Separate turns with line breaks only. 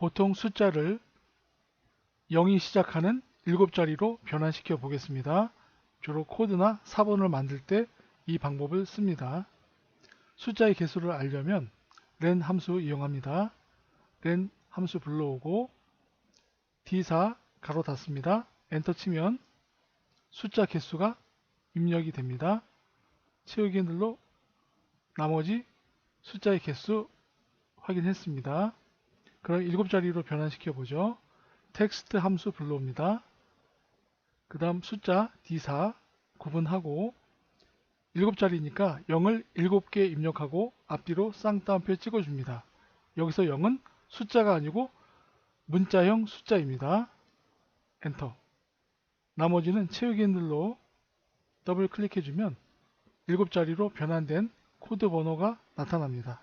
보통 숫자를 0이 시작하는 7자리로 변환시켜 보겠습니다. 주로 코드나 사본을 만들 때 이 방법을 씁니다. 숫자의 개수를 알려면 len 함수 이용합니다. len 함수 불러오고 d4 가로 닫습니다. 엔터 치면 숫자 개수가 입력이 됩니다. 채우기 핸들로 나머지 숫자의 개수 확인했습니다. 그럼 7자리로 변환시켜 보죠. 텍스트 함수 불러옵니다. 그 다음 숫자 D4 구분하고 7자리니까 0을 7개 입력하고 앞뒤로 쌍따옴표 찍어줍니다. 여기서 0은 숫자가 아니고 문자형 숫자입니다. 엔터 나머지는 채우기 핸들로 더블 클릭해주면 7자리로 변환된 코드 번호가 나타납니다.